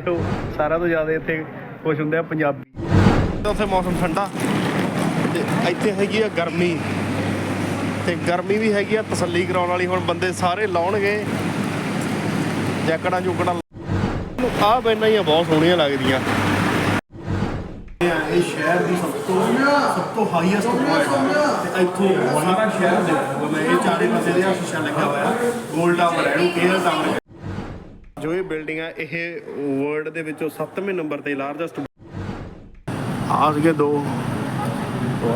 ਤੇ ਉਹ ਸਾਰਿਆਂ ਤੋਂ ਜ਼ਿਆਦਾ ਇੱਥੇ ਖੁਸ਼ ਹੁੰਦੇ ਆ ਪੰਜਾਬੀ। ਉੱਥੇ ਮੌਸਮ ਠੰਡਾ ਤੇ ਇੱਥੇ ਹੈਗੀ ਆ ਗਰਮੀ ਤੇ ਗਰਮੀ ਵੀ ਹੈਗੀ ਆ ਤਸੱਲੀ ਕਰਾਉਣ ਵਾਲੀ ਹੁਣ ਬੰਦੇ ਸਾਰੇ ਲਾਉਣਗੇ। ਜੈਕਟਾਂ ਜੁਕਟਾਂ ਆਹ ਬੈਨਾਂ ਹੀ ਆ ਬਹੁਤ ਸੋਹਣੀਆਂ ਲੱਗਦੀਆਂ। ਇਹ ਸ਼ਹਿਰ ਦੀ ਸਭ ਤੋਂ ਸਭ ਤੋਂ ਹਾਈਐਸਟ ਪੁਆਇੰਟ ਤੇ ਇੱਥੋਂ ਸਾਰਾ ਸ਼ਹਿਰ ਦੇਖੋ ਮੈਂ ਇਹ ਚਾਰੇ ਪਾਸੇ ਦੇ ਸ਼ੀਸ਼ਾ ਲੱਗਿਆ ਹੋਇਆ। 골ਡ ਟਾਵਰ ਹੈ ਕੇਅਰ ਟਾਵਰ ਜੋ ਇਹ ਬਿਲਡਿੰਗ ਆ ਇਹ ਵਰਲਡ ਦੇ ਵਿੱਚੋਂ 7ਵੇਂ ਨੰਬਰ ਤੇ ਲਾਰਜੈਸਟ ਆ ਸੀਗੇ ਦੋ।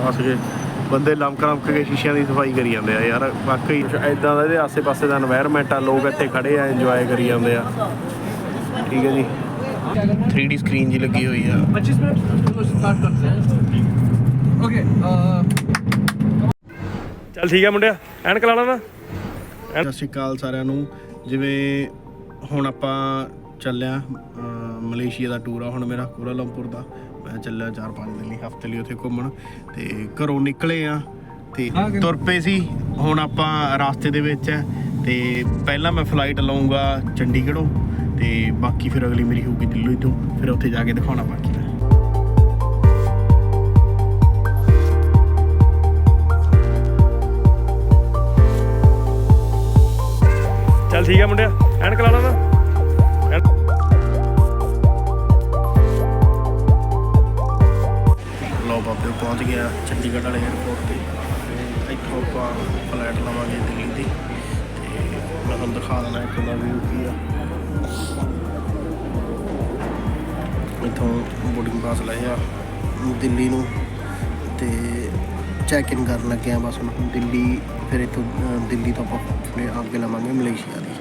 ਆ ਸੀਗੇ ਬੰਦੇ ਲਮਕ ਲਮਕ ਕੇ ਸ਼ੀਸ਼ਿਆਂ ਦੀ ਸਫ਼ਾਈ ਕਰੀ ਜਾਂਦੇ ਆ ਯਾਰ ਵਾਕਈ। ਐਦਾਂ ਦਾ ਇਹਦੇ ਆਸੇ-ਪਾਸੇ ਦਾ এনवायरमेंट ਆ ਲੋਕ ਇੱਥੇ ਖੜੇ ਆ ਇੰਜੋਏ ਕਰੀ ਜਾਂਦੇ ਆ। ਠੀਕ ਹੈ ਜੀ। 3D ਸਕਰੀਨ ਜੀ ਲੱਗੀ ਹੋਈ ਆ। 25 ਮਿੰਟ ਤੋਂ ਸਟਾਰਟ ਕਰਦੇ ਆ ਓਕੇ uh, ਚੱਲ ਠੀਕ ਆ ਮੁੰਡਿਆ ਐਨ ਲਾ ਦਾ ਸਤਿ ਸ਼੍ਰੀ ਅਕਾਲ ਸਾਰਿਆਂ ਨੂੰ। ਜਿਵੇਂ ਹੁਣ ਆਪਾਂ ਚੱਲਿਆ ਮਲੇਸ਼ੀਆ ਦਾ ਟੂਰ ਆ। ਹੁਣ ਮੇਰਾ ਕੋਲਾਲੰਪੁਰ ਦਾ। ਮੈਂ ਚੱਲਿਆ 4-5 ਦਿਨ ਲਈ ਹਫ਼ਤੇ ਲਈ ਉੱਥੇ ਘੁੰਮਣ। ਤੇ ਘਰੋਂ ਨਿਕਲੇ ਆ ਤੇ ਤੁਰ ਪਏ ਸੀ। ਹੁਣ ਆਪਾਂ ਰਾਸਤੇ ਦੇ ਵਿੱਚ ਆ। ਤੇ ਪਹਿਲਾਂ ਮੈਂ ਫਲਾਈਟ ਲਵਾਂਗਾ ਚੰਡੀਗੜ੍ਹੋਂ। ਤੇ ਬਾਕੀ ਫਿਰ ਅਗਲੀ ਮੇਰੀ ਹੋਊਗੀ ਦਿੱਲੀ ਤੋਂ। ਫਿਰ ਉੱਥੇ ਜਾ ਕੇ ਦਿਖਾਉਣਾ ਬਾਕੀ। ਠੀਕ ਹੈ ਮੁੰਡਿਆ, ਐਨਕ ਲਾ ਲੈਣਾ ਲੋ ਬਾਬੇ, ਪਹੁੰਚ ਗਿਆ ਚੰਡੀਗੜ੍ਹ ਵਾਲੇ 에ਅਰਪੋਰਟ ਤੇ। ਇੱਥੋਂ ਆਪਾਂ ਫਲਾਈਟ ਲਵਾਂਗੇ ਦਿੱਲੀ ਦੀ। ਤੇ ਮੈਂ ਤੁਹਾਨੂੰ ਦਿਖਾ ਦੇਣਾ ਇੱਕ ਦਾ ਵੀਊ ਕੀ ਆ। ਇੱਥੋਂ ਬੋਰਡਿੰਗ ਪਾਸ ਲਏ ਆ, ਦਿੱਲੀ ਨੂੰ। ਤੇ ਚੈੱਕ ਇਨ ਕਰਨ ਲੱਗੇ ਆ ਬਸ ਹੁਣ, ਦਿੱਲੀ, ਫਿਰ ਇੱਥੋਂ ਦਿੱਲੀ ਤੋਂ ਆਪਾਂ ਫਿਰ ਅੱਗੇ ਲਵਾਂਗੇ, ਮਲੇਸ਼ੀਆ ਦੀ।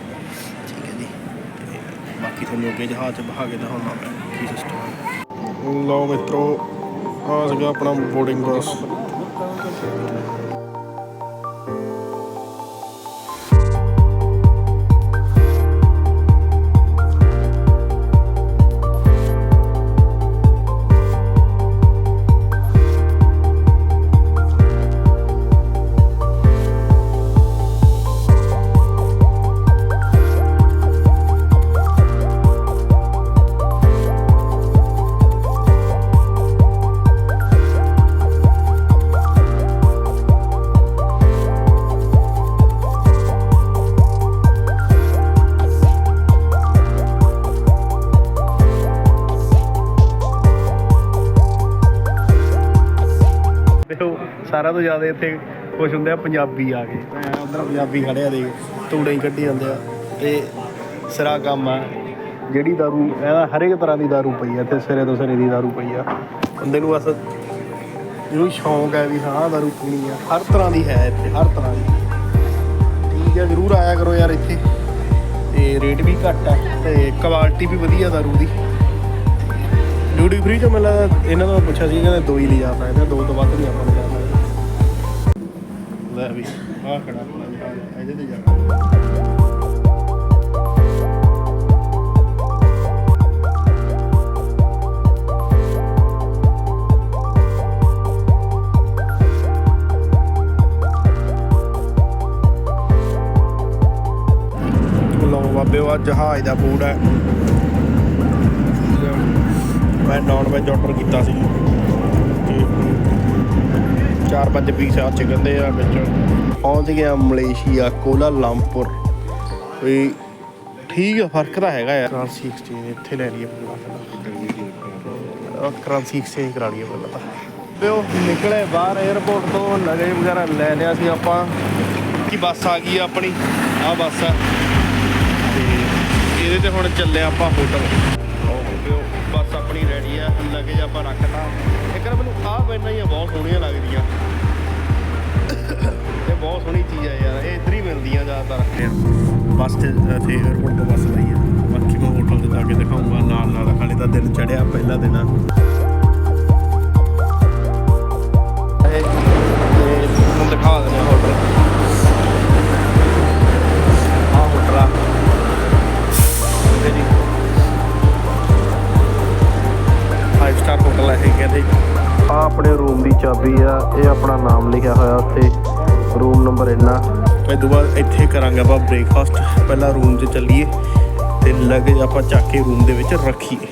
ਬਾਕੀ ਤੁਹਾਨੂੰ ਅੱਗੇ ਜਹਾਜ਼ 'ਚ ਬਹਾ ਕੇ ਦਿਖਾਉਣਾ ਮੈਂ। ਕੀ ਸਿਸਟਮ ਲਓ ਮਿੱਤਰੋ, ਆ ਸੀਗਾ ਆਪਣਾ ਬੋਰਡਿੰਗ ਪਾਸ ਤੇ ਉਹ ਸਾਰਿਆਂ ਤੋਂ ਜ਼ਿਆਦਾ ਇੱਥੇ ਖੁਸ਼ ਹੁੰਦੇ ਆ, ਪੰਜਾਬੀ ਆ ਕੇ ਉਧਰ ਪੰਜਾਬੀ ਖੜਿਆ ਦੇ ਦੇਖ, ਤੂੜੇ ਹੀ ਕੱਢੀ ਜਾਂਦੇ ਆ, ਤੇ ਸਿਰਾ ਕੰਮ ਆ। ਜਿਹੜੀ ਦਾਰੂ ਇਹਦਾ ਹਰੇਕ ਤਰ੍ਹਾਂ ਦੀ ਦਾਰੂ ਪਈ ਆ, ਇੱਥੇ ਸਿਰੇ ਤੋਂ ਸਿਰੇ ਦੀ ਦਾਰੂ ਪਈ ਆ। ਬੰਦੇ ਨੂੰ ਬਸ ਜਿਹਨੂੰ ਸ਼ੌਂਕ ਹੈ ਵੀ ਹਾਂ ਦਾਰੂ ਪੀਣੀ ਆ। ਹਰ ਤਰ੍ਹਾਂ ਦੀ ਹੈ ਇੱਥੇ, ਹਰ ਤਰ੍ਹਾਂ ਦੀ। ਠੀਕ ਹੈ ਜ਼ਰੂਰ ਆਇਆ ਕਰੋ ਯਾਰ ਇੱਥੇ। ਤੇ ਰੇਟ ਵੀ ਘੱਟ ਆ, ਤੇ ਕੁਆਲਿਟੀ ਵੀ ਵਧੀਆ ਦਾਰੂ ਦੀ। ਡਿਊਟੀ ਫ੍ਰੀ ਚੋਂ ਮੈਨੂੰ ਲੱਗਦਾ ਇਹਨਾਂ ਤੋਂ ਪੁੱਛਿਆ ਸੀ ਕਹਿੰਦੇ ਦੋ ਹੀ ਜਾ ਸਕਦੇ ਦੋ ਤੋਂ ਵੱਧ ਨਹੀਂ ਆਪਾਂ ਲਿਜਾ ਸਕਦੇ। ਲੈ ਵੀ, ਆਹ ਖੜਾ ਆਪਣਾ ਜਹਾਜ਼ ਇਹਦੇ ਤੇ ਜਾਣਾ ਲਓ ਬਾਬੇ, ਉਹ ਜਹਾਜ਼ ਦਾ ਫੂਡ ਹੈ। ਮੈਂ ਨਾਨ ਵੈਜ ਆਰਡਰ ਕੀਤਾ ਸੀ। ਤੇ ਚਾਰ ਪੰਜ ਪੀਸ ਆ ਚਿਕਨ ਦੇ ਆ ਵਿੱਚ। ਪਹੁੰਚ ਗਿਆ ਮਲੇਸ਼ੀਆ, ਕੋਲਾ ਲੰਪੁਰ ਵੀ ਠੀਕ ਆ, ਫ਼ਰਕ ਤਾਂ ਹੈਗਾ ਯਾਰ। ਕਰੰਸੀ ਐਕਸਚੇਂਜ ਇੱਥੇ ਲੈ ਲਈਏ ਪਹਿਲਾਂ ਕਰੰਸੀ ਐਕਸਚੇਂਜ ਕਰਾ ਲਈਏ ਪਹਿਲਾਂ ਤਾਂ। ਤੇ ਉਹ ਨਿਕਲੇ ਬਾਹਰ 에ਅਰਪੋਰਟ ਤੋਂ ਲਗੇਜ ਵਗੈਰਾ ਲੈ ਲਿਆ ਸੀ ਆਪਾਂ। ਕਿ ਬੱਸ ਆ ਗਈ ਆ ਆਪਣੀ? ਆ ਬੱਸ ਆ। ਤੇ ਇਹਦੇ ਤੇ ਹੁਣ ਚੱਲੇ ਆਪਾਂ ਹੋਟਲ ਲਗੇਜ ਆਪਾਂ ਰੱਖਤਾ ਇੱਕ ਨਾ ਮੈਨੂੰ ਆਹ ਪੈਨਾਂ ਹੀ ਆ ਬਹੁਤ ਸੋਹਣੀਆਂ ਲੱਗਦੀਆਂ। ਇਹ ਬਹੁਤ ਸੋਹਣੀ ਚੀਜ਼ ਆ ਯਾਰ, ਇਹ ਇੱਧਰ ਹੀ ਮਿਲਦੀਆਂ ਜ਼ਿਆਦਾਤਰ। ਬੱਸ ਤੇ ਇੱਥੇ 에어ਪੋਰਟ ਤੋਂ ਬੱਸ ਲਈ ਆ। ਬਾਕੀ ਮੈਂ ਹੋਟਲ ਤੇ ਜਾ ਕੇ ਦਿਖਾਉਂਗਾ ਨਾਲ ਨਾਲ ਹਾਲੇ ਤਾਂ ਦਿਨ ਚੜਿਆ ਪਹਿਲਾ ਦਿਨ ਆ। ਰੂਮ ਆ, ਇਹ ਆਪਣਾ ਨਾਮ ਲਿਖਿਆ ਹੋਇਆ ਉੱਥੇ ਰੂਮ ਨੰਬਰ ਇੰਨਾ। ਇਹ ਤੋਂ ਬਾਅਦ ਇੱਥੇ ਕਰਾਂਗੇ ਆਪਾਂ ਬ੍ਰੇਕਫਾਸਟ ਪਹਿਲਾਂ ਰੂਮ 'ਚ ਚੱਲੀਏ, ਤੇ ਲਗੇਜ ਆਪਾਂ ਚੱਕ ਕੇ ਰੂਮ ਦੇ ਵਿੱਚ ਰੱਖੀਏ।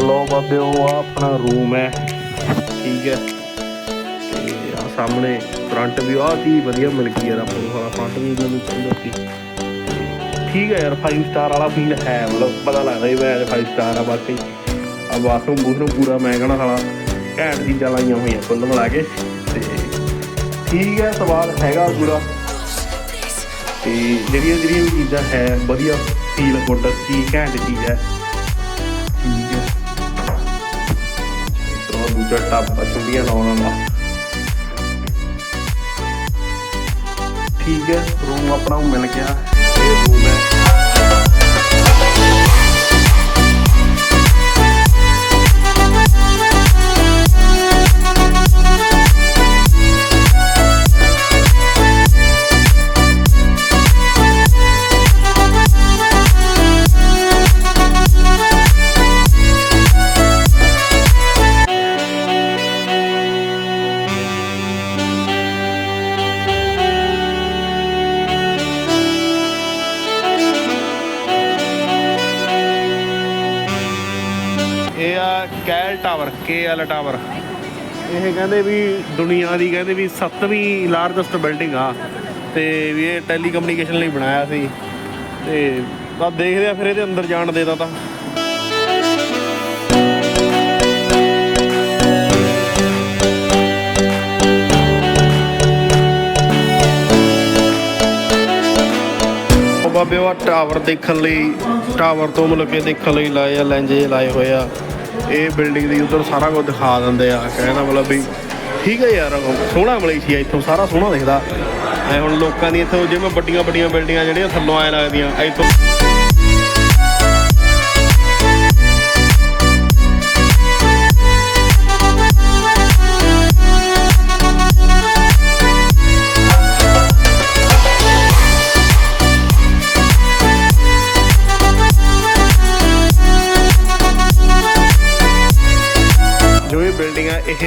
ਲੋ ਬਾਬੇ, ਉਹ ਆ ਆਪਣਾ ਰੂਮ ਹੈ। ਠੀਕ ਹੈ। ਸਾਹਮਣੇ ਫਰੰਟ ਵੀ ਆ ਚੀਜ਼ ਵਧੀਆ ਮਿਲ ਗਈ ਯਾਰ ਆਪਾਂ ਨੂੰ ਸਾਰਾ ਫਰੰਟ ਵੀ ਮੈਨੂੰ ਚੰਗਾ ਸੀ ਠੀਕ ਹੈ ਯਾਰ 5 ਸਟਾਰ ਵਾਲਾ ਫੀਲ ਹੈ, ਮਤਲਬ ਪਤਾ ਲੱਗਦਾ ਹੀ ਮੈਂ 5 ਸਟਾਰ ਆ, ਬਾਕੀ ਆ ਬਾਥਰੂਮ ਬੂਥਰੂਮ ਪੂਰਾ ਮੈਂ ਕਹਣਾ ਸਾਲਾ, ਘੈਂਟ ਚੀਜ਼ਾਂ ਲਾਈਆਂ ਹੋਈਆਂ ਕੁੱਲ ਮਿਲਾ ਕੇ, ਤੇ ਠੀਕ ਹੈ, ਸਵਾਲ ਹੈਗਾ ਪੂਰਾ। ਤੇ ਜਿਹੜੀਆਂ ਜਿਹੜੀਆਂ ਵੀ ਚੀਜ਼ਾਂ ਹੈ, ਵਧੀਆ ਫੀਲ ਗੁੱਡ ਚੀਜ਼ ਘੈਂਟ ਚੀਜ਼ ਹੈ। ਠੀਕ ਹੈ। ਇਤਰੋ ਦੂਜਾ ਟੱਬ ਚੁੰਡੀਆਂ ਲਾਉਣ ਵਾਲਾ। ਠੀਕ ਹੈ ਰੂਮ ਆਪਣਾ ਮਿਲ ਗਿਆ ਇਹ ਰੂਮ ਹੈ KL tower K L tower ਇਹ ਕਹਿੰਦੇ ਵੀ ਦੁਨੀਆ ਦੀ ਕਹਿੰਦੇ ਵੀ ਸੱਤਵੀਂ ਲਾਰਜੈਸਟ ਬਿਲਡਿੰਗ ਆ। ਤੇ ਵੀ ਇਹ ਟੈਲੀਕਮਿਊਨੀਕੇਸ਼ਨ ਲਈ ਬਣਾਇਆ ਸੀ। ਤੇ ਤਾਂ ਦੇਖਦੇ ਆ ਫਿਰ ਇਹਦੇ ਅੰਦਰ ਜਾਣ ਦੇਦਾ ਤਾਂ ਉਹ ਬਾਬੇ ਉਹ ਟਾਵਰ ਦੇਖਣ ਲਈ ਟਾਵਰ ਤੋਂ ਮਤਲਬ ਕਿ ਦੇਖਣ ਲਈ ਲਾਏ ਆ ਲੈਂਜੇ ਲਾਏ ਹੋਏ ਆ। ਇਹ ਬਿਲਡਿੰਗ ਦੀ ਉਧਰ ਸਾਰਾ ਕੁਝ ਦਿਖਾ ਦਿੰਦੇ ਆ ਕਹਿੰਦਾ ਮਤਲਬ ਵੀ ਠੀਕ ਹੈ ਯਾਰ ਸੋਹਣਾ ਮਲੇਸ਼ੀਆ ਇੱਥੋਂ ਸਾਰਾ ਸੋਹਣਾ ਦਿਖਦਾ। ਐ ਹੁਣ ਲੋਕਾਂ ਦੀ ਇੱਥੋਂ ਜਿਵੇਂ ਵੱਡੀਆਂ ਵੱਡੀਆਂ ਬਿਲਡਿੰਗਾਂ ਜਿਹੜੀਆਂ ਥੱਲੋਂ ਆਏ ਲੱਗਦੀਆਂ, ਇੱਥੋਂ ਆ ਇਹ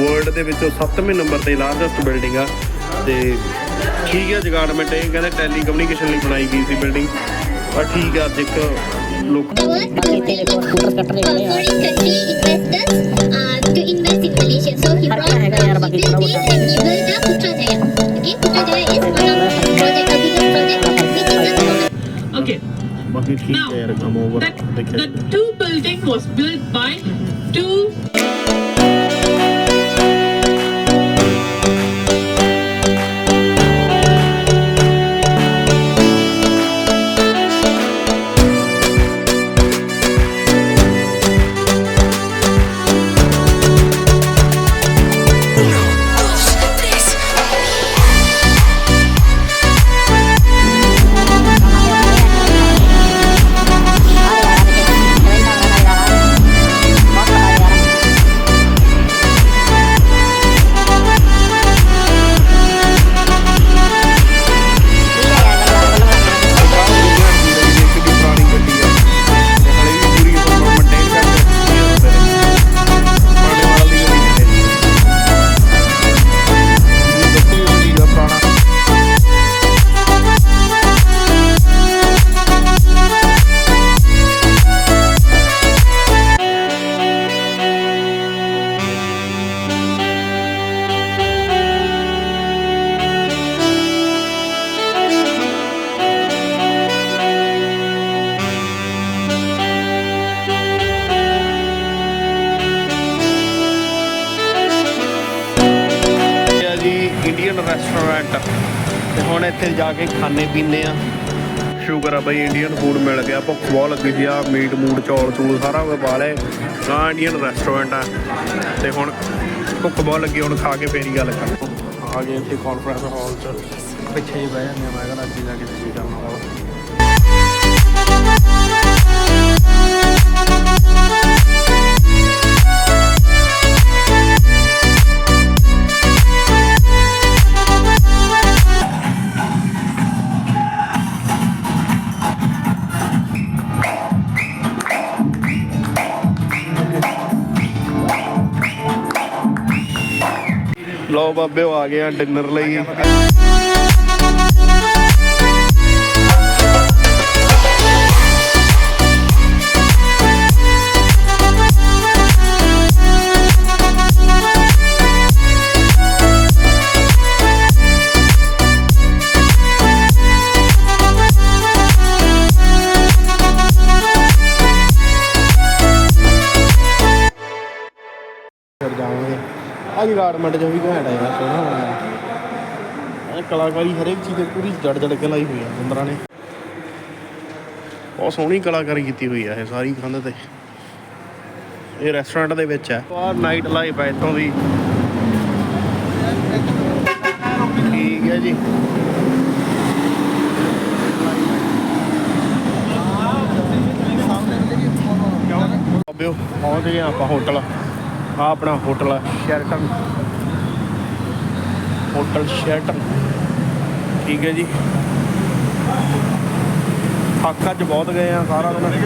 ਵਰਲਡ ਦੇ ਵਿੱਚੋਂ 7ਵੇਂ ਨੰਬਰ ਤੇ ਲਾਰਜੈਸਟ ਬਿਲਡਿੰਗ ਆ ਤੇ ਠੀਕ ਹੈ ਜਗਾਰਡਮੈਂਟ ਇਹ ਕਹਿੰਦੇ ਟੈਲੀ ਕਮਿਊਨੀਕੇਸ਼ਨ ਲਈ ਬਣਾਈ ਗਈ ਸੀ ਬਿਲਡਿੰਗ ਪਰ ਠੀਕ ਆ ਅੱਜ ਇੱਕ ਲੋਕ Foreign country investors uh, to invest in Malaysia. So he brought uh, he built this and he built the Putrajaya. Okay, Putrajaya is one of the project, the biggest project which is the Solar Okay. ਬਾਕੀ ਠੀਕ ਹੈ ਯਾਰ ਕੰਮ over ਦੇਖਿਆ the two building was built by two restaurant ਤੇ ਹੁਣ ਇੱਥੇ ਜਾ ਕੇ ਖਾਣੇ ਪੀਣੇ ਆ। ਸ਼ੁਕਰ ਆ ਬਈ ਇੰਡੀਅਨ ਫੂਡ ਮਿਲ ਗਿਆ ਭੁੱਖ ਬਹੁਤ ਲੱਗੀ ਸੀ ਆ ਮੀਟ ਮੂਟ ਚੌਲ ਚੂਲ ਸਾਰਾ ਪਾ ਲਏ। ਆ ਇੰਡੀਅਨ ਰੈਸਟੋਰੈਂਟ ਆ। ਤੇ ਹੁਣ ਭੁੱਖ ਬਹੁਤ ਲੱਗੀ ਹੁਣ ਖਾ ਕੇ ਫੇਰ ਹੀ ਗੱਲ ਕਰ ਆ ਗਏ ਇੱਥੇ ਕਾਨਫਰੰਸ ਹਾਲ ਚ। ਪਿੱਛੇ ਹੀ ਬਹਿ ਜਾਂਦੇ ਆ ਮੈਂ ਕਹਿੰਦਾ ਅੱਗੇ ਜਾ ਕੇ ਕੀ ਕਰਨਾ ਬਾਬੇ ਆ ਗਏ ਆ ਡਿਨਰ ਲਈ। ਜਾਵਾਂਗੇ। ਅੱਜ ਗਾਰਡਮੈਂਟ ਜੋ ਵੀ ਘੈਂਟ ਆ ਯਾਰ, ਸੋਹਣਾ ਬਣਾਇਆ ਇਹ ਕਲਾਕਾਰੀ ਹਰੇਕ ਚੀਜ਼ ਤੇ ਪੂਰੀ ਜੜ ਜੜ ਕੇ ਲਾਈ ਹੋਈ ਆ ਬੰਦਰਾਂ ਨੇ। ਬਹੁਤ ਸੋਹਣੀ ਕਲਾਕਾਰੀ ਕੀਤੀ ਹੋਈ ਆ ਇਹ ਸਾਰੀ ਕੰਧ ਤੇ। ਇਹ ਰੈਸਟੋਰੈਂਟ ਦੇ ਵਿੱਚ ਹੈ ਆਹ ਨਾਈਟ ਲਾਈਫ ਹੈ ਇੱਥੋਂ ਦੀ। ਠੀਕ ਹੈ ਜੀ। ਬਾਬਿਓ ਪਹੁੰਚ ਗਏ ਆਪਾਂ ਹੋਟਲ ਆ ਆਪਣਾ ਹੋਟਲ ਆ ਸ਼ੈਲਟਨ ਹੋਟਲ ਸ਼ੈਲਟਨ ਠੀਕ ਹੈ ਜੀ। ਥੱਕ ਅੱਜ ਬਹੁਤ ਗਏ ਆ, ਸਾਰਾ ਦਿਨ।